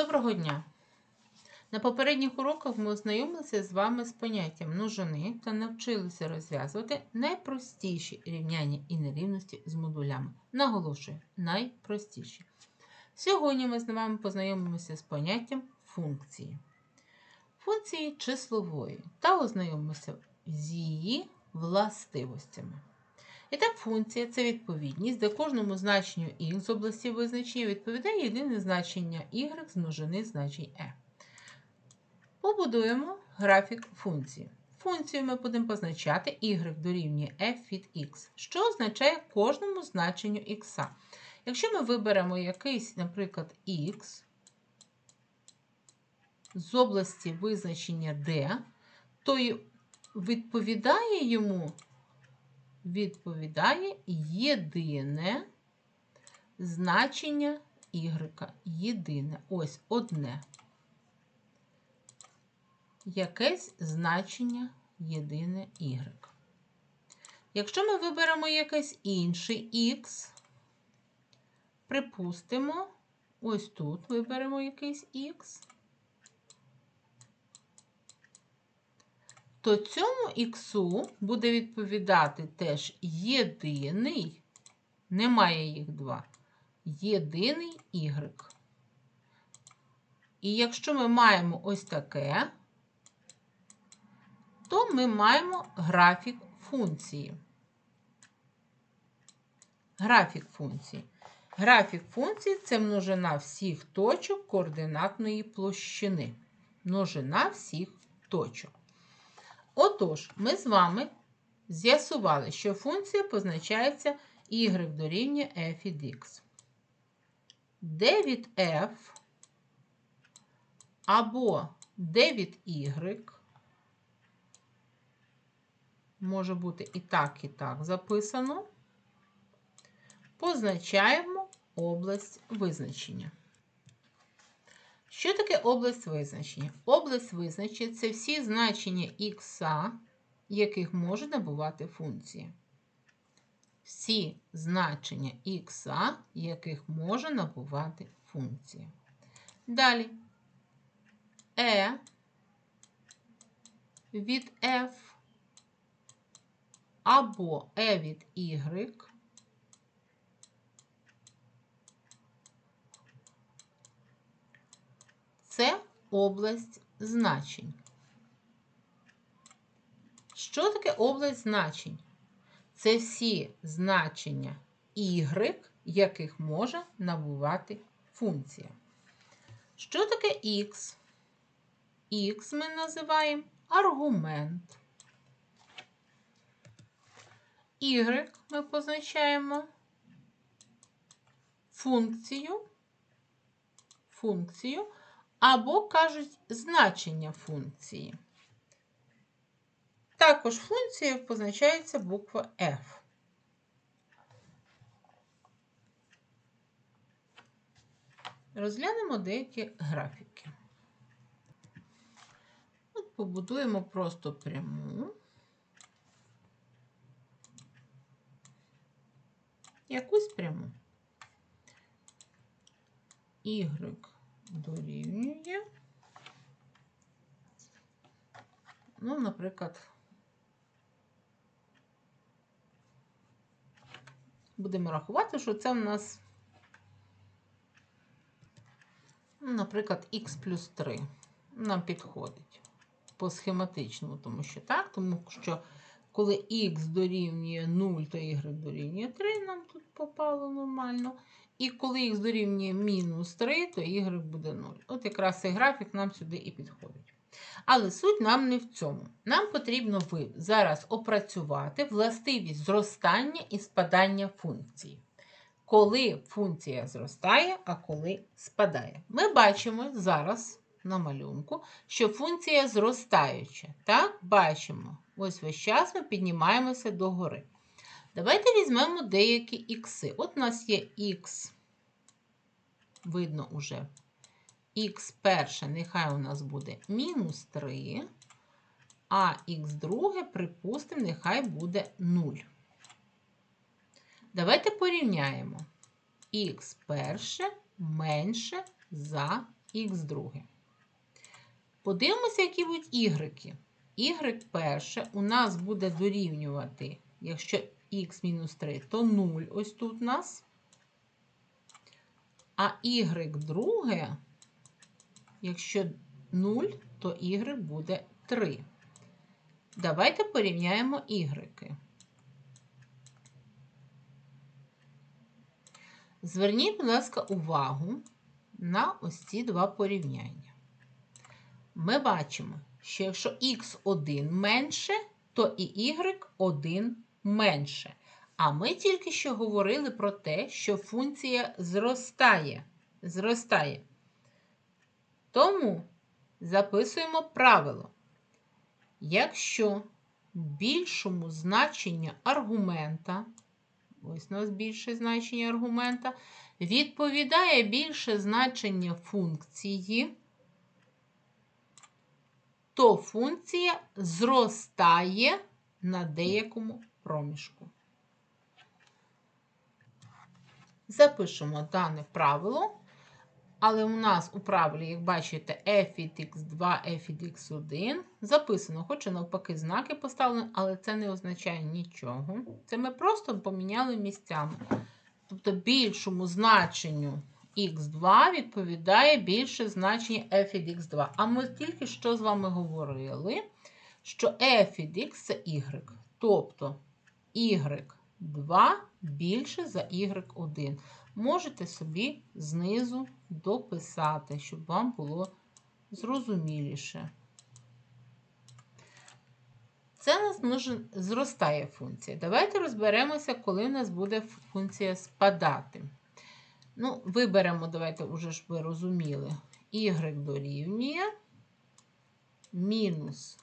Доброго дня! На попередніх уроках ми ознайомилися з вами з поняттям множини та навчилися розв'язувати найпростіші рівняння і нерівності з модулями. Наголошую, найпростіші. Сьогодні ми з вами познайомимося з поняттям функції. Функції числової та ознайомимося з її властивостями. І так, функція це відповідність, де кожному значенню x з області визначення відповідає єдине значення y з значень e. Побудуємо графік функції. Функцію ми будемо позначати y дорівнює f від x, що означає кожному значенню x. Якщо ми виберемо якийсь, наприклад, x з області визначення d, то відповідає йому відповідає єдине значення y. Єдине, ось одне. Якесь значення єдине y. Якщо ми виберемо якесь інше x, припустимо, ось тут виберемо якийсь x, то цьому іксу буде відповідати теж єдиний, немає їх два, єдиний y. І якщо ми маємо ось таке, то ми маємо графік функції. Графік функції. Графік функції це множина всіх точок координатної площини. Множина всіх точок. Отож, ми з вами з'ясували, що функція позначається y дорівнює f від x. d від f або d від y може бути і так, і так записано. Позначаємо область визначення. Що таке область визначення? Область визначення це всі значення х, яких може набувати функція. Всі значення х, яких може набувати функція. Далі e від f або e від y це область значень. Що таке область значень? Це всі значення y, яких може набувати функція. Що таке x? X ми називаємо аргумент. Y ми позначаємо функцію, функцію або кажуть значення функції. Також функцією позначається буква F. Розглянемо деякі графіки. От побудуємо просто пряму. Якусь пряму. Y дорівнює. Ну, наприклад, будемо рахувати, що це в нас, ну, наприклад, х плюс 3 нам підходить по схематичному, тому що так, тому що коли х дорівнює 0, то y дорівнює 3, нам тут попало нормально. І коли х дорівнює мінус 3, то y буде 0. От якраз цей графік нам сюди і підходить. Але суть нам не в цьому. Нам потрібно зараз опрацювати властивість зростання і спадання функції. Коли функція зростає, а коли спадає. Ми бачимо зараз на малюнку, що функція зростаюча. Так, бачимо. Ось весь час ми піднімаємося догори. Давайте візьмемо деякі ікси. От у нас є х, видно уже х перше, нехай у нас буде мінус 3, а х друге, припустимо, нехай буде 0. Давайте порівняємо х перше менше за х друге. Подивимося, які будуть ігреки. Y перше у нас буде дорівнювати, якщо х мінус 3, то 0 ось тут у нас. А y друге, якщо 0, то y буде 3. Давайте порівняємо ігреки. Зверніть, будь ласка, увагу на ось ці два порівняння. Ми бачимо, що якщо х1 менше, то і y1 менше. А ми тільки що говорили про те, що функція зростає. зростає. Тому записуємо правило. Якщо більшому значенню аргумента, ось у нас більше значення аргумента, відповідає більше значення функції, то функція зростає на деякому проміжку. Запишемо дане правило. Але у нас у правилі, як бачите, f від x2, f від x1 записано, хоч і навпаки, знаки поставлені, але це не означає нічого. Це ми просто поміняли місцями. Тобто більшому значенню x2 відповідає більше значення f від x2. А ми тільки що з вами говорили, що f від x це y. Тобто y2 більше за y1 можете собі знизу дописати, щоб вам було зрозуміліше. Це у нас зростає функція. Давайте розберемося, коли у нас буде функція спадати. Ну, Виберемо, давайте вже ж ви розуміли, y дорівнює мінус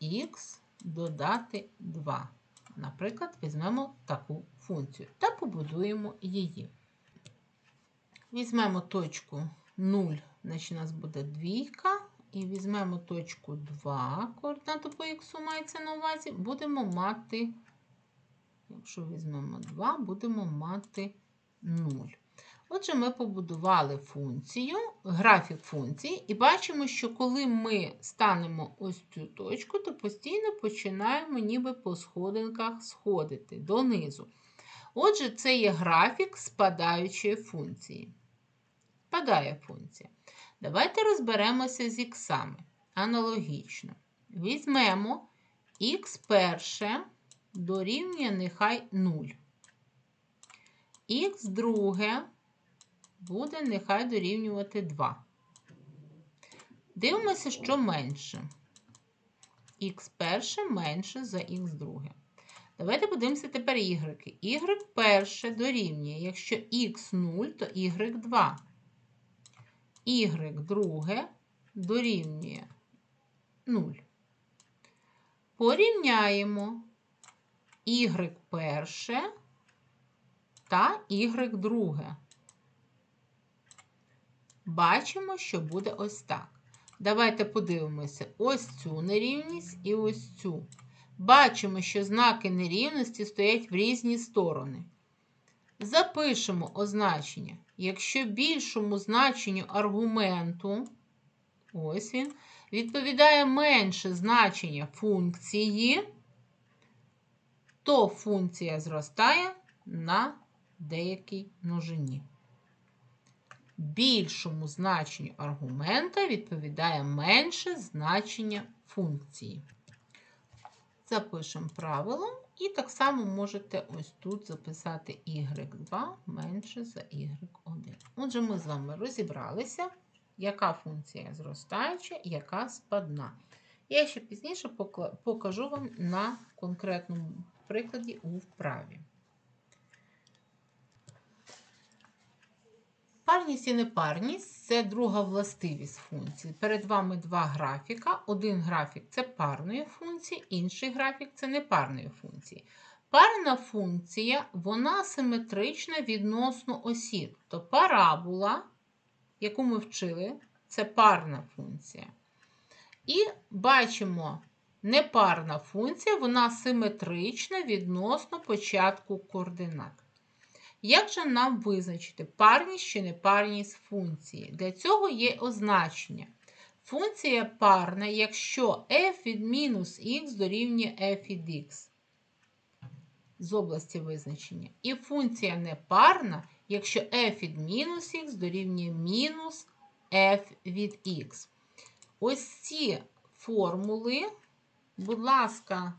х додати 2. Наприклад, візьмемо таку функцію та побудуємо її. Візьмемо точку 0, значить у нас буде двійка. І візьмемо точку 2, координату по х мається на увазі, будемо мати, якщо візьмемо 2, будемо мати 0. Отже, ми побудували функцію, графік функції, і бачимо, що коли ми станемо ось цю точку, то постійно починаємо ніби по сходинках сходити донизу. Отже, це є графік спадаючої функції. Спадає функція. Давайте розберемося з іксами. Аналогічно. Візьмемо х перше дорівнює нехай 0. Х друге буде нехай дорівнювати 2. Дивимося, що менше. Х перше менше за х друге. Давайте подивимося тепер y. Y перше дорівнює, якщо х 0, то y 2 y друге дорівнює 0. Порівняємо y перше та y друге. Бачимо, що буде ось так. Давайте подивимося ось цю нерівність і ось цю. Бачимо, що знаки нерівності стоять в різні сторони. Запишемо означення. Якщо більшому значенню аргументу, ось він, відповідає менше значення функції, то функція зростає на деякій множині. Більшому значенню аргумента відповідає менше значення функції. Запишемо правило. І так само можете ось тут записати y2 менше за y1. Отже, ми з вами розібралися, яка функція зростаюча, яка спадна. Я ще пізніше покажу вам на конкретному прикладі у вправі. Парність і непарність це друга властивість функції. Перед вами два графіка. Один графік це парної функції, інший графік це непарної функції. Парна функція вона симетрична відносно осі. Тобто парабола, яку ми вчили, це парна функція. І бачимо, непарна функція, вона симетрична відносно початку координат. Як же нам визначити парність чи непарність функції? Для цього є означення. Функція парна, якщо f від мінус х дорівнює f від x з області визначення. І функція непарна, якщо f від мінус х дорівнює мінус f від x. Ось ці формули, будь ласка,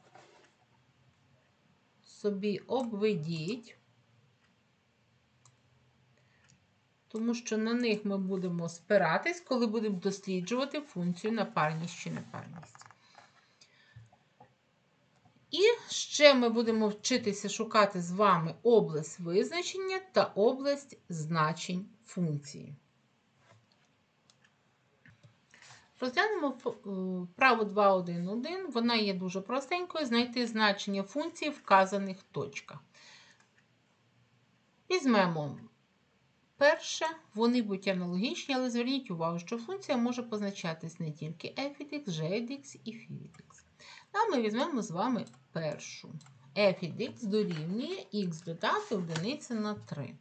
собі обведіть. Тому що на них ми будемо спиратись, коли будемо досліджувати функцію на парність чи непарність. І ще ми будемо вчитися шукати з вами область визначення та область значень функції. Розглянемо вправу 2.1.1. Вона є дуже простенькою. Знайти значення функції вказаних точках. Візьмемо Перше, вони будуть аналогічні, але зверніть увагу, що функція може позначатись не тільки f від x, g від x і φ від x. А ми візьмемо з вами першу. f від x дорівнює x додати одиниці на 3.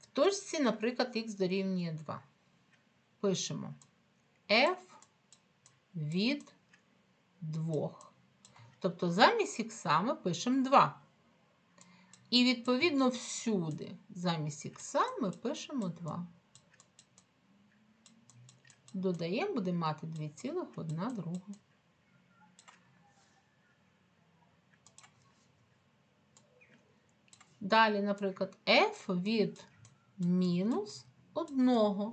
В точці, наприклад, x дорівнює 2. Пишемо f від 2. Тобто замість х ми пишемо 2. І, відповідно, всюди замість х ми пишемо 2. Додаємо, будемо мати 2,1 друга. Далі, наприклад, f від мінус 1.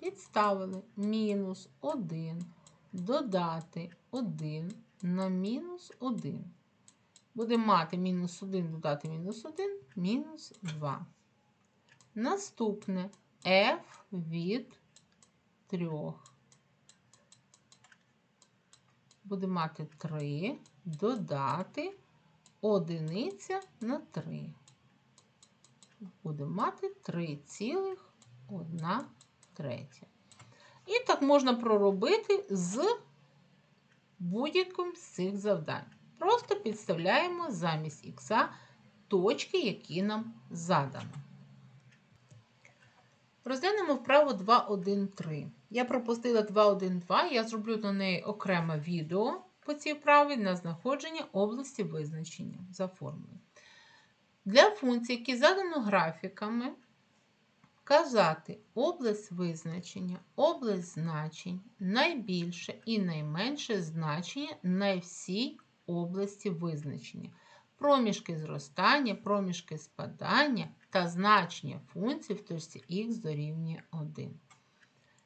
Підставили мінус 1, додати 1 на мінус 1. Будемо мати мінус 1 додати мінус 1, мінус 2. Наступне f від 3. Будемо мати 3 додати одиниця на 3. Будемо мати 3,1 третя. І так можна проробити з будь-яким з цих завдань. Просто підставляємо замість х точки, які нам задано. Розглянемо вправо 2.1.3. Я пропустила 2.1.2, я зроблю на неї окреме відео по цій вправі на знаходження області визначення за формулою. Для функцій, які задано графіками, Казати область визначення, область значень, найбільше і найменше значення на всій області визначення, проміжки зростання, проміжки спадання та значення функцій в точці х дорівнює 1.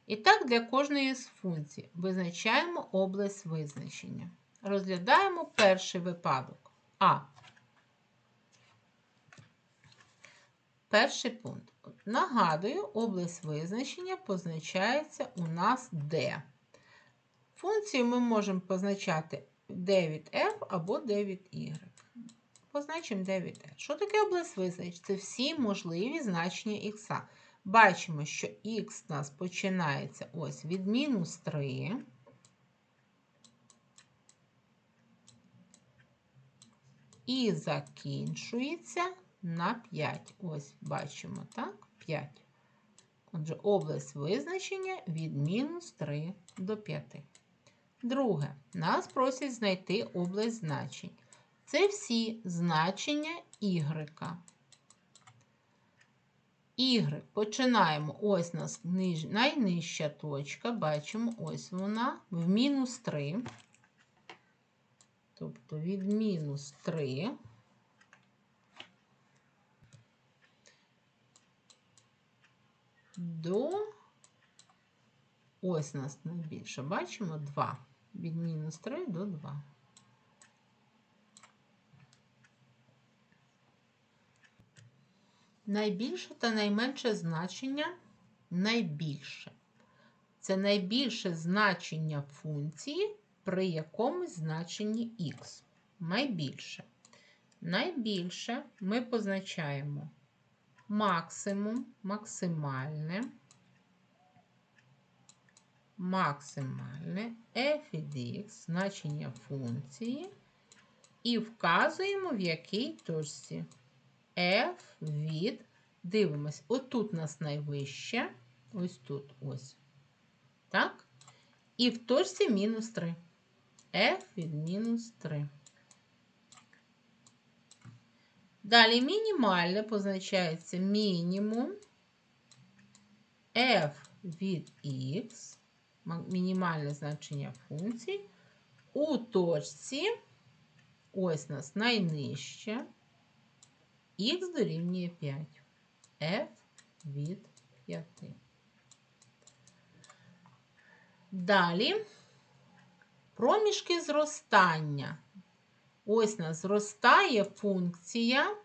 І так, для кожної з функцій визначаємо область визначення. Розглядаємо перший випадок. А. Перший пункт. Нагадую, область визначення позначається у нас D. Функцію ми можемо позначати 9F або 9Y. Позначимо 9F. Що таке область визначення? Це всі можливі значення х. Бачимо, що х у нас починається ось від мінус 3. І закінчується на 5. Ось бачимо, так? 5. Отже, область визначення від мінус 3 до 5. Друге, нас просять знайти область значень. Це всі значення y. Y. Починаємо. Ось у нас ниж... найнижча точка, бачимо, ось вона. В мінус 3. Тобто від мінус 3 до ось нас найбільше, бачимо 2 від мінус 3 до 2. Найбільше та найменше значення найбільше. Це найбільше значення функції при якомусь значенні х. Найбільше. Найбільше ми позначаємо максимум, максимальне максимальне f від x, значення функції, і вказуємо, в якій точці. f від. Дивимось, отут у нас найвище. Ось тут ось. Так? І в точці мінус 3. f від мінус 3. Далі мінімальне позначається мінімум f від x, мінімальне значення функції, у точці, ось нас найнижче, х дорівнює 5, f від 5. Далі проміжки зростання. Ось нас зростає функція.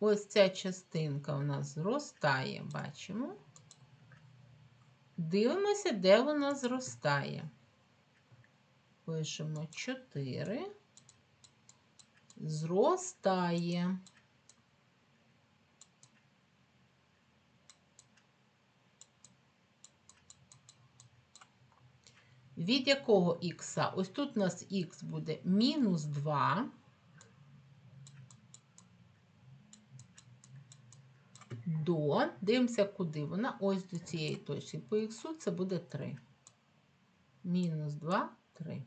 Ось ця частинка у нас зростає, бачимо. Дивимося, де вона зростає. Пишемо 4. Зростає. Від якого х? Ось тут у нас х буде мінус 2. До, дивимося, куди вона. Ось до цієї точки. По х це буде 3. Мінус 2, 3.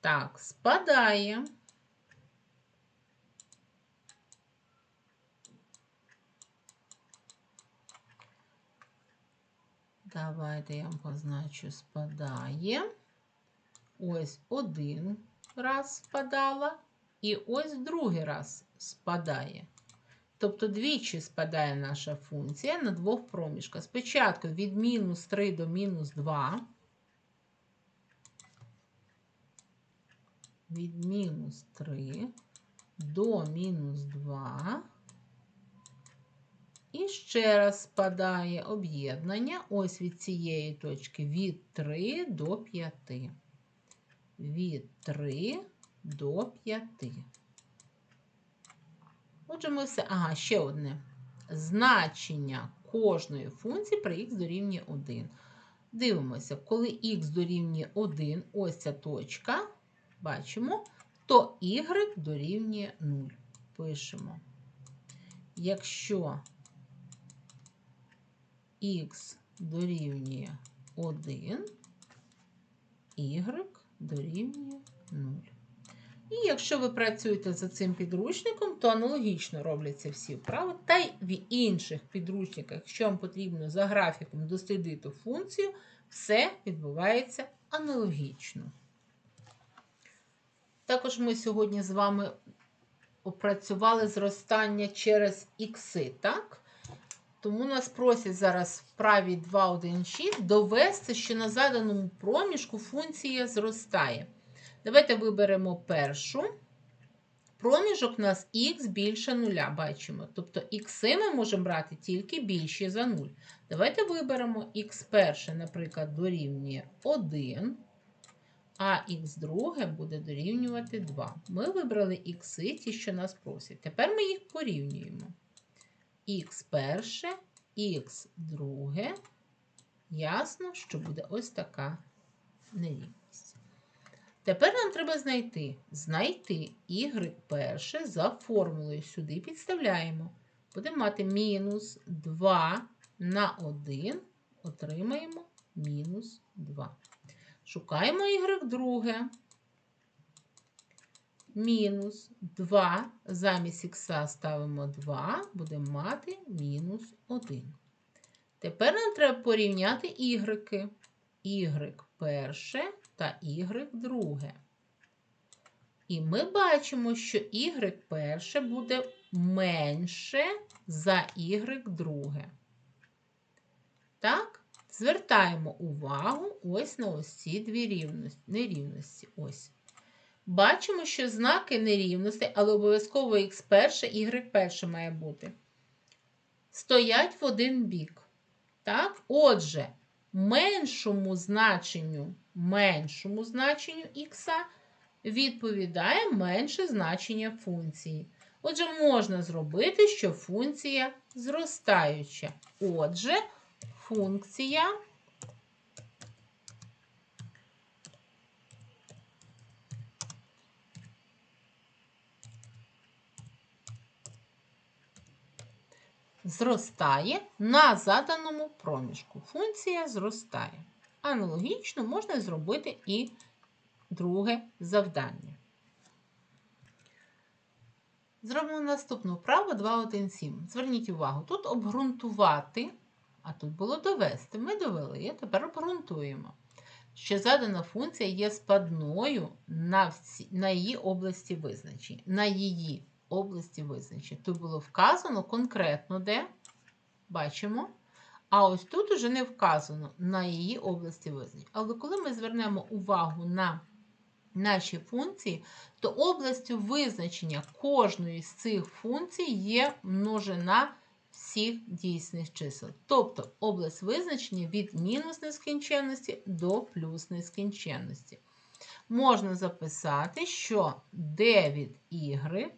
Так, спадає. Давайте я вам позначу, спадає. Ось один раз спадала, і ось другий раз спадає. Тобто двічі спадає наша функція на двох проміжках. Спочатку від мінус 3 до мінус 2. Від мінус 3 до мінус 2. І ще раз спадає об'єднання. Ось від цієї точки від 3 до 5. Від 3 до 5. Отже, ми все. Ага, ще одне. Значення кожної функції при х дорівнює 1. Дивимося, коли х дорівнює 1, ось ця точка, бачимо, то y дорівнює 0. Пишемо. Якщо х дорівнює 1, y дорівнює 0. І якщо ви працюєте за цим підручником, то аналогічно робляться всі вправи. Та й в інших підручниках, якщо вам потрібно за графіком дослідити функцію, все відбувається аналогічно. Також ми сьогодні з вами опрацювали зростання через ікси, так? Тому нас просять зараз в праві 2.1.6 довести, що на заданому проміжку функція зростає. Давайте виберемо першу. Проміжок у нас х більше нуля, бачимо. Тобто х ми можемо брати тільки більші за 0. Давайте виберемо х перше, наприклад, дорівнює 1, а х друге буде дорівнювати 2. Ми вибрали х, ті, що нас просять. Тепер ми їх порівнюємо. х перше, х друге. Ясно, що буде ось така нерівність. Тепер нам треба знайти знайти y перше за формулою. Сюди підставляємо. Будемо мати мінус 2 на 1, отримаємо мінус 2. Шукаємо y друге. Мінус 2. Замість х ставимо 2, будемо мати мінус 1. Тепер нам треба порівняти y. y перше та y друге. І ми бачимо, що y перше буде менше за y друге. Так, звертаємо увагу ось на ось ці дві рівності, нерівності. Ось. Бачимо, що знаки нерівності, але обов'язково х перше, y перше має бути. Стоять в один бік. Так? Отже, меншому значенню меншому значенню х відповідає менше значення функції. Отже, можна зробити, що функція зростаюча. Отже, функція зростає на заданому проміжку. Функція зростає. Аналогічно можна зробити і друге завдання. Зробимо наступну вправу 2.1.7. Зверніть увагу, тут обґрунтувати, а тут було довести. Ми довели, тепер обґрунтуємо, що задана функція є спадною на, всі, на її області визначення. На її області визначення. Тут було вказано конкретно де, бачимо. А ось тут уже не вказано на її області визначення. Але коли ми звернемо увагу на наші функції, то областю визначення кожної з цих функцій є множина всіх дійсних чисел. Тобто область визначення від мінус нескінченності до плюс нескінченності. Можна записати, що d від y,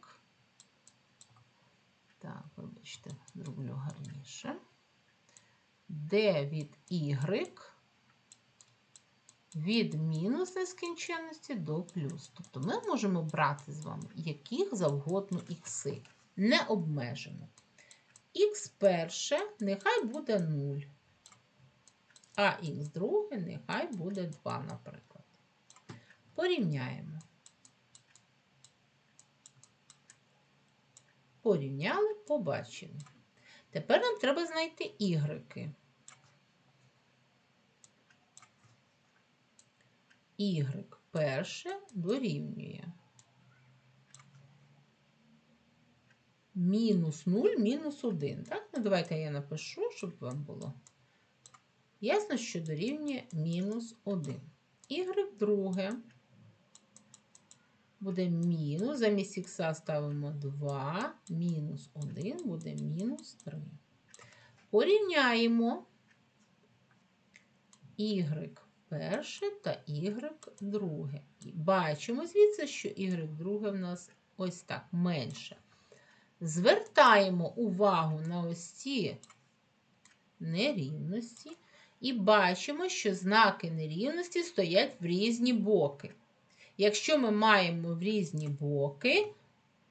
так, вибачте, зроблю гарніше, d від y від мінус нескінченності до плюс. Тобто ми можемо брати з вами яких завгодно ікси. Не обмежено. Х перше нехай буде 0. А х друге нехай буде 2, наприклад. Порівняємо. Порівняли, побачили. Тепер нам треба знайти ігреки. y перше дорівнює мінус 0, мінус 1. Так? Ну, давайте я напишу, щоб вам було ясно, що дорівнює мінус 1. Y друге буде мінус, замість х ставимо 2, мінус 1 буде мінус 3. Порівняємо y перше та y друге. І бачимо звідси, що y друге в нас ось так менше. Звертаємо увагу на ось ці нерівності і бачимо, що знаки нерівності стоять в різні боки. Якщо ми маємо в різні боки,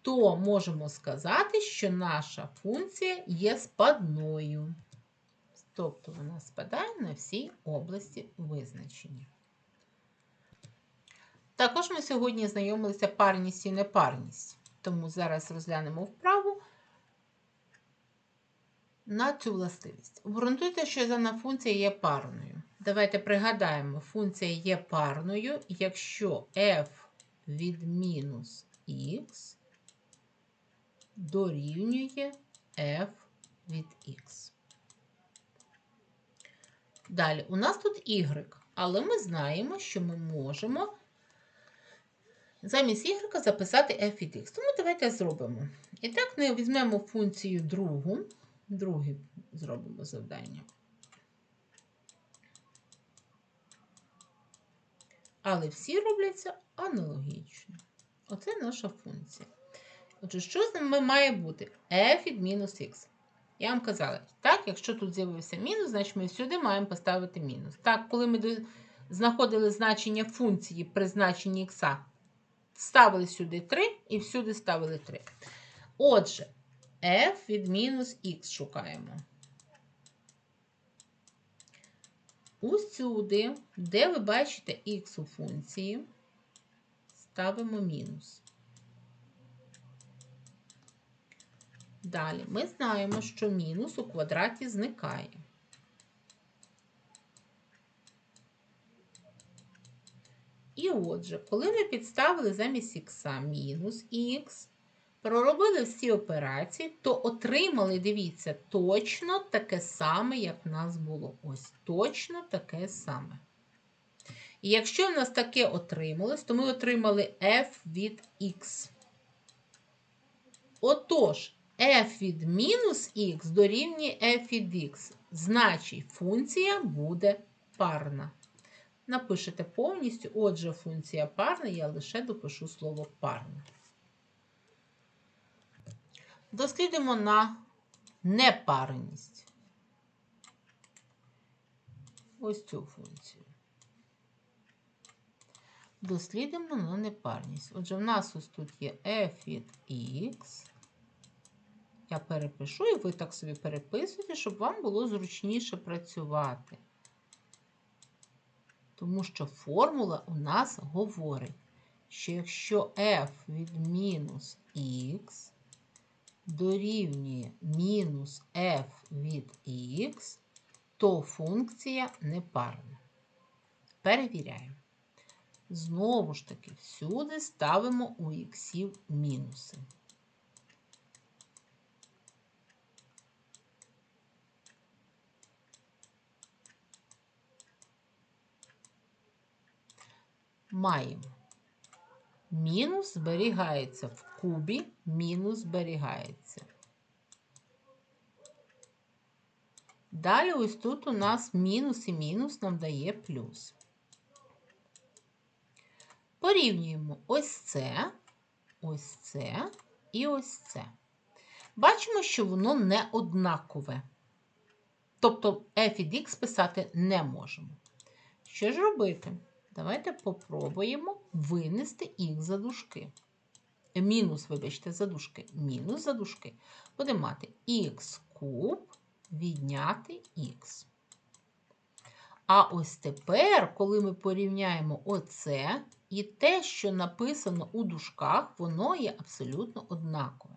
то можемо сказати, що наша функція є спадною. Тобто вона спадає на всі області визначення. Також ми сьогодні знайомилися парність і непарність. Тому зараз розглянемо вправу на цю властивість. Обґрунтуйте, що дана функція є парною. Давайте пригадаємо, функція є парною, якщо f від мінус х дорівнює f від х. Далі, у нас тут y, але ми знаємо, що ми можемо замість y записати f від x. Тому давайте зробимо. І так, ми візьмемо функцію другу, друге зробимо завдання. Але всі робляться аналогічно. Оце наша функція. Отже, що з ними має бути? f від мінус х. Я вам казала, так, якщо тут з'явився мінус, значить ми сюди маємо поставити мінус. Так, коли ми знаходили значення функції при значенні х, ставили сюди 3 і всюди ставили 3. Отже, f від мінус х шукаємо. Усюди, де ви бачите х у функції, ставимо мінус. Далі ми знаємо, що мінус у квадраті зникає. І отже, коли ми підставили замість х мінус х, проробили всі операції, то отримали, дивіться, точно таке саме, як в нас було. Ось точно таке саме. І якщо в нас таке отрималось, то ми отримали f від x. Отож, f від мінус х дорівнює f від х. Значить, функція буде парна. Напишете повністю, отже, функція парна, я лише допишу слово парна. Дослідимо на непарність. Ось цю функцію. Дослідимо на непарність. Отже, в нас ось тут є f від x Я перепишу, і ви так собі переписуєте, щоб вам було зручніше працювати. Тому що формула у нас говорить, що якщо f від мінус х дорівнює мінус f від х, то функція непарна. Перевіряємо. Знову ж таки, всюди ставимо у іксів мінуси. Маємо. Мінус зберігається в кубі, мінус зберігається. Далі ось тут у нас мінус і мінус нам дає плюс. Порівнюємо ось це, ось це і ось це. Бачимо, що воно не однакове. Тобто f від x писати не можемо. Що ж робити? Давайте попробуємо винести х за дужки. Мінус, вибачте, за дужки. Мінус за дужки. Будемо мати х куб відняти х. А ось тепер, коли ми порівняємо оце і те, що написано у дужках, воно є абсолютно однакове.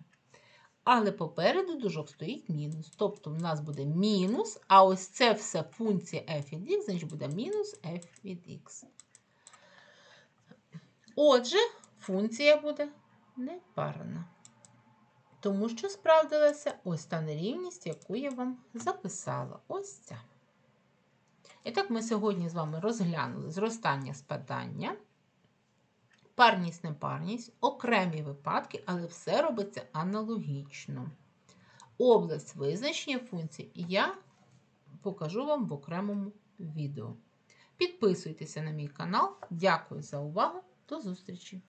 Але попереду дужок стоїть мінус. Тобто в нас буде мінус, а ось це все функція f від x, значить буде мінус f від x. Отже, функція буде непарна. Тому що справдилася ось та нерівність, яку я вам записала. Ось ця. І так, ми сьогодні з вами розглянули зростання спадання, парність, непарність, окремі випадки, але все робиться аналогічно. Область визначення функцій я покажу вам в окремому відео. Підписуйтеся на мій канал. Дякую за увагу. До зустрічі!